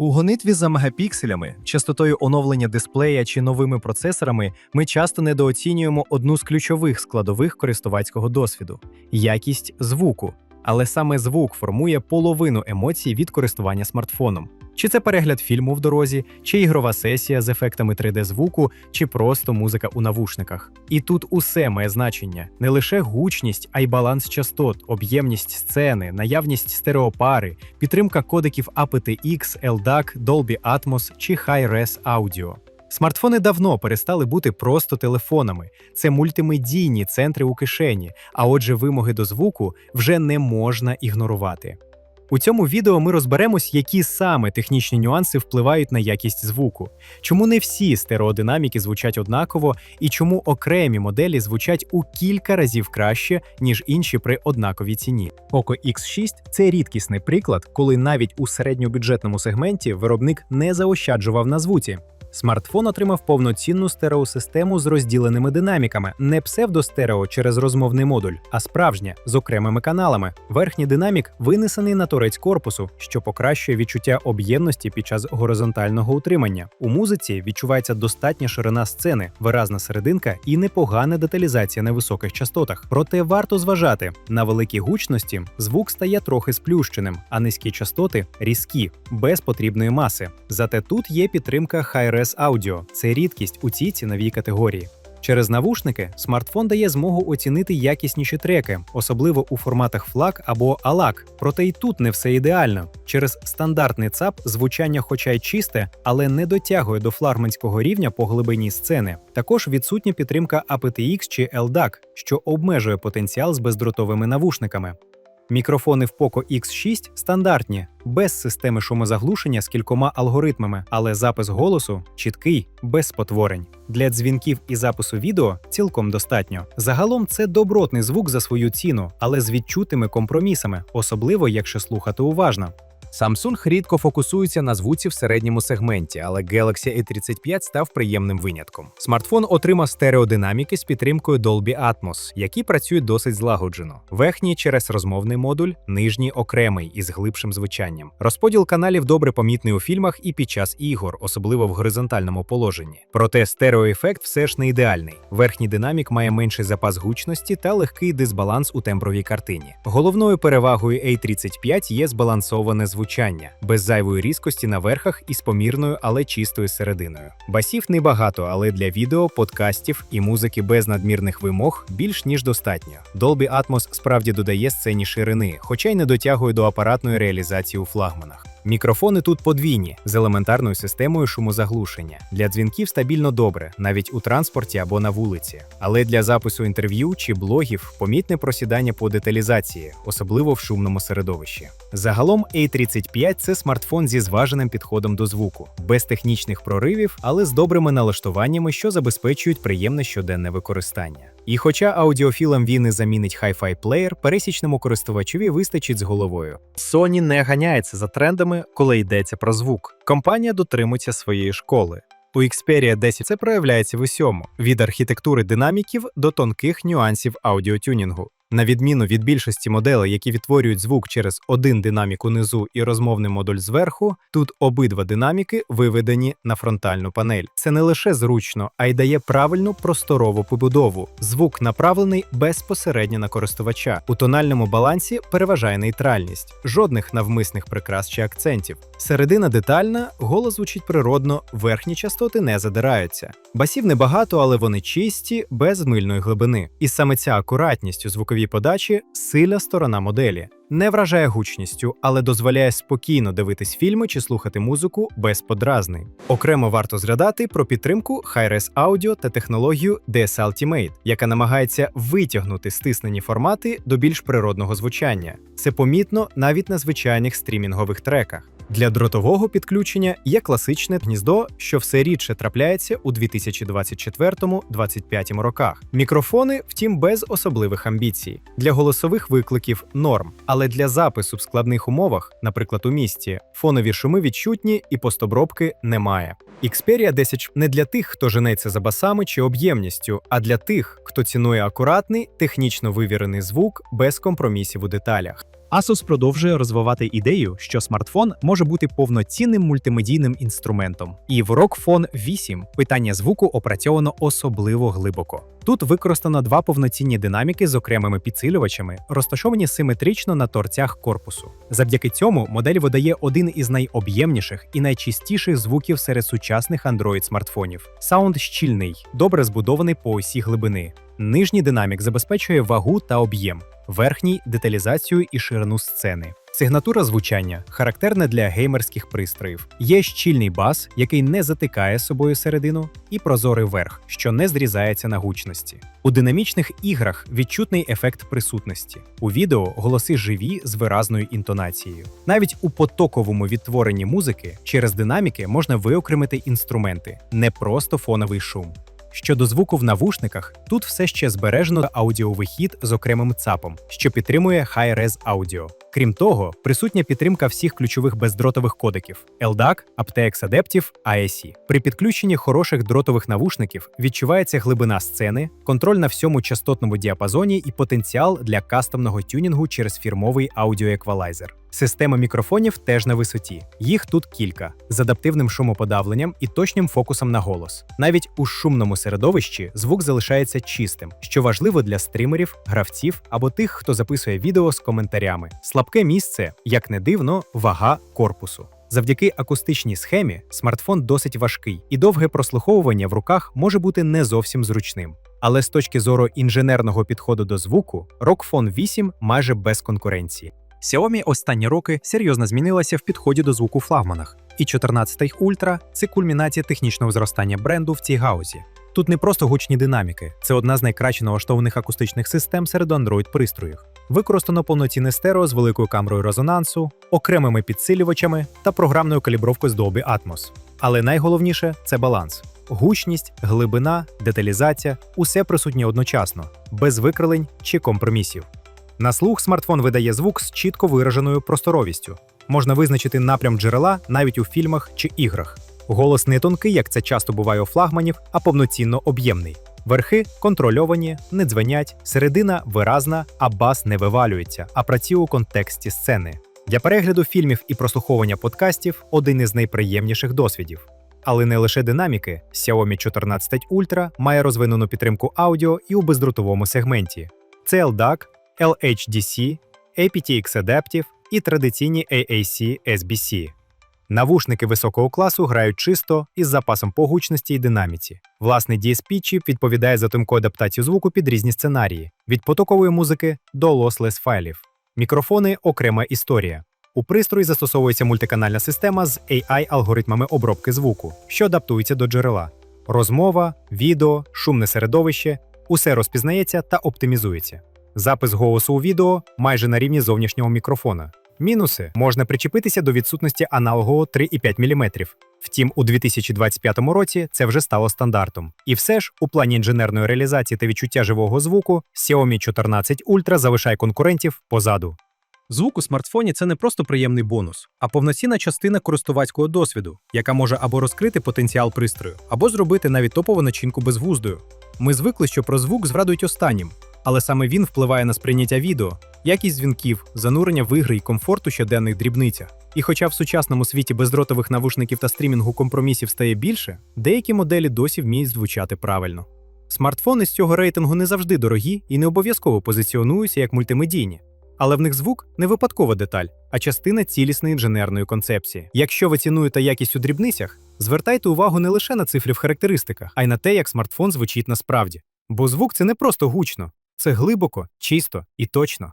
У гонитві за мегапікселями, частотою оновлення дисплея чи новими процесорами ми часто недооцінюємо одну з ключових складових користувацького досвіду якість звуку. Але саме звук формує половину емоцій від користування смартфоном. Чи це перегляд фільму в дорозі, чи ігрова сесія з ефектами 3D звуку, чи просто музика у навушниках. І тут усе має значення: не лише гучність, а й баланс частот, об'ємність сцени, наявність стереопари, підтримка кодеків aptX, LDAC, Dolby Atmos чи Hi-Res Audio. Смартфони давно перестали бути просто телефонами. Це мультимедійні центри у кишені, а отже, вимоги до звуку вже не можна ігнорувати. У цьому відео ми розберемось, які саме технічні нюанси впливають на якість звуку, чому не всі стереодинаміки звучать однаково, і чому окремі моделі звучать у кілька разів краще, ніж інші при однаковій ціні. Poco X6 – це рідкісний приклад, коли навіть у середньобюджетному сегменті виробник не заощаджував на звуці. Смартфон отримав повноцінну стереосистему з розділеними динаміками, не псевдостерео через розмовний модуль, а справжнє з окремими каналами. Верхній динамік винесений на торець корпусу, що покращує відчуття об'ємності під час горизонтального утримання. У музиці відчувається достатня ширина сцени, виразна серединка і непогана деталізація на високих частотах. Проте варто зважати на великій гучності звук стає трохи сплющеним, а низькі частоти різкі, без потрібної маси. Зате тут є підтримка Hi-Res Audio – це рідкість у цій ціновій категорії. Через навушники смартфон дає змогу оцінити якісніші треки, особливо у форматах FLAC або ALAC. Проте і тут не все ідеально. Через стандартний ЦАП звучання, хоча й чисте, але не дотягує до флагманського рівня по глибині сцени. Також відсутня підтримка aptX чи LDAC, що обмежує потенціал з бездротовими навушниками. Мікрофони в Poco X6 стандартні, без системи шумозаглушення з кількома алгоритмами, але запис голосу чіткий, без спотворень. Для дзвінків і запису відео цілком достатньо. Загалом це добротний звук за свою ціну, але з відчутими компромісами, особливо якщо слухати уважно. Samsung рідко фокусується на звуці в середньому сегменті, але Galaxy A35 став приємним винятком. Смартфон отримав стереодинаміки з підтримкою Dolby Atmos, які працюють досить злагоджено. Верхній через розмовний модуль, нижній окремий із глибшим звучанням. Розподіл каналів добре помітний у фільмах і під час ігор, особливо в горизонтальному положенні. Проте стереоефект все ж не ідеальний. Верхній динамік має менший запас гучності та легкий дисбаланс у тембровій картині. Головною перевагою A35 є збалансоване звучання звучання, без зайвої різкості на верхах і з помірною, але чистою серединою. Басів небагато, але для відео, подкастів і музики без надмірних вимог більш ніж достатньо. Dolby Atmos справді додає сцені ширини, хоча й не дотягує до апаратної реалізації у флагманах. Мікрофони тут подвійні з елементарною системою шумозаглушення. Для дзвінків стабільно добре, навіть у транспорті або на вулиці. Але для запису інтерв'ю чи блогів помітне просідання по деталізації, особливо в шумному середовищі. Загалом A35 це смартфон зі зваженим підходом до звуку, без технічних проривів, але з добрими налаштуваннями, що забезпечують приємне щоденне використання. І хоча аудіофілам він і замінить Hi-Fi плеєр, пересічному користувачові вистачить з головою. Sony не ганяється за трендами, коли йдеться про звук. Компанія дотримується своєї школи. У Xperia 10 це проявляється в усьому: від архітектури динаміків до тонких нюансів аудіотюнінгу. На відміну від більшості моделей, які відтворюють звук через один динамік унизу і розмовний модуль зверху, тут обидва динаміки виведені на фронтальну панель. Це не лише зручно, а й дає правильну просторову побудову. Звук направлений безпосередньо на користувача. У тональному балансі переважає нейтральність, жодних навмисних прикрас чи акцентів. Середина детальна, голос звучить природно, верхні частоти не задираються. Басів небагато, але вони чисті, без мильної глибини. І саме ця акуратність у звуковій подачі сильна сторона моделі. Не вражає гучністю, але дозволяє спокійно дивитись фільми чи слухати музику без подразнень. Окремо варто згадати про підтримку Hi-Res Audio та технологію DS Ultimate, яка намагається витягнути стиснені формати до більш природного звучання. Це помітно навіть на звичайних стрімінгових треках. Для дротового підключення є класичне гніздо, що все рідше трапляється у 2024-2025 роках. Мікрофони, втім, без особливих амбіцій. Для голосових викликів норм, але для запису в складних умовах, наприклад, у місті, фонові шуми відчутні і постобробки немає. Xperia 10 не для тих, хто женеться за басами чи об'ємністю, а для тих, хто цінує акуратний, технічно вивірений звук без компромісів у деталях. Asus продовжує розвивати ідею, що смартфон може бути повноцінним мультимедійним інструментом. І в ROG Phone 8 питання звуку опрацьовано особливо глибоко. Тут використано два повноцінні динаміки з окремими підсилювачами, розташовані симетрично на торцях корпусу. Завдяки цьому модель видає один із найоб'ємніших і найчистіших звуків серед сучасних Android смартфонів. Саунд щільний, добре збудований по осі глибини. Нижній динамік забезпечує вагу та об'єм, верхній деталізацію і ширину сцени. Сигнатура звучання характерна для геймерських пристроїв. Є щільний бас, який не затикає собою середину, і прозорий верх, що не зрізається на гучності. У динамічних іграх відчутний ефект присутності. У відео голоси живі з виразною інтонацією. Навіть у потоковому відтворенні музики через динаміки можна виокремити інструменти, не просто фоновий шум. Щодо звуку в навушниках, тут все ще збережено аудіовихід з окремим ЦАПом, що підтримує High-Res Audio. Крім того, присутня підтримка всіх ключових бездротових кодеків LDAC, aptX Adaptive, AEC. При підключенні хороших дротових навушників відчувається глибина сцени, контроль на всьому частотному діапазоні і потенціал для кастомного тюнінгу через фірмовий аудіоеквалайзер. Система мікрофонів теж на висоті. Їх тут кілька з адаптивним шумоподавленням і точним фокусом на голос. Навіть у шумному середовищі звук залишається чистим, що важливо для стримерів, гравців або тих, хто записує відео з коментарями. Слабке місце, як не дивно, вага корпусу. Завдяки акустичній схемі смартфон досить важкий, і довге прослуховування в руках може бути не зовсім зручним. Але з точки зору інженерного підходу до звуку, ROG Phone 8 майже без конкуренції. Xiaomi останні роки серйозно змінилася в підході до звуку в флагманах, і 14 Ultra – це кульмінація технічного зростання бренду в цій гаузі. Тут не просто гучні динаміки, це одна з найкраще налаштованих акустичних систем серед Android-пристроїв. Використано повноцінне стерео з великою камерою резонансу, окремими підсилювачами та програмною калібровкою з Dolby Atmos. Але найголовніше це баланс. Гучність, глибина, деталізація усе присутнє одночасно, без викрилень чи компромісів. На слух смартфон видає звук з чітко вираженою просторовістю. Можна визначити напрям джерела навіть у фільмах чи іграх. Голос не тонкий, як це часто буває у флагманів, а повноцінно об'ємний. Верхи контрольовані, не дзвенять, середина виразна, а бас не вивалюється, а працює у контексті сцени. Для перегляду фільмів і прослуховування подкастів один із найприємніших досвідів. Але не лише динаміки, Xiaomi 14 Ultra має розвинену підтримку аудіо і у бездротовому сегменті. Це LDAC, LHDC, aptX Adaptive і традиційні AAC SBC. Навушники високого класу грають чисто із запасом по гучності і динаміці. Власний DSP-чіп відповідає за тонку адаптацію звуку під різні сценарії від потокової музики до lossless файлів. Мікрофони окрема історія. У пристрої застосовується мультиканальна система з AI-алгоритмами обробки звуку, що адаптується до джерела. Розмова, відео, шумне середовище усе розпізнається та оптимізується. Запис голосу у відео майже на рівні зовнішнього мікрофона. Мінуси можна причепитися до відсутності аналогового 3,5 мм. Втім, у 2025 році це вже стало стандартом. І все ж, у плані інженерної реалізації та відчуття живого звуку, Xiaomi 14 Ultra залишає конкурентів позаду. Звук у смартфоні це не просто приємний бонус, а повноцінна частина користувацького досвіду, яка може або розкрити потенціал пристрою, або зробити навіть топову начинку безглуздою. Ми звикли, що про звук згадують останнім, але саме він впливає на сприйняття відео, якість дзвінків, занурення в ігри і комфорт у щоденних дрібницях. І хоча в сучасному світі бездротових навушників та стрімінгу компромісів стає більше, деякі моделі досі вміють звучати правильно. Смартфони з цього рейтингу не завжди дорогі і не обов'язково позиціонуються як мультимедійні. Але в них звук не випадкова деталь, а частина цілісної інженерної концепції. Якщо ви цінуєте якість у дрібницях, звертайте увагу не лише на цифри в характеристиках, а й на те, як смартфон звучить насправді. Бо звук це не просто гучно, це глибоко, чисто і точно.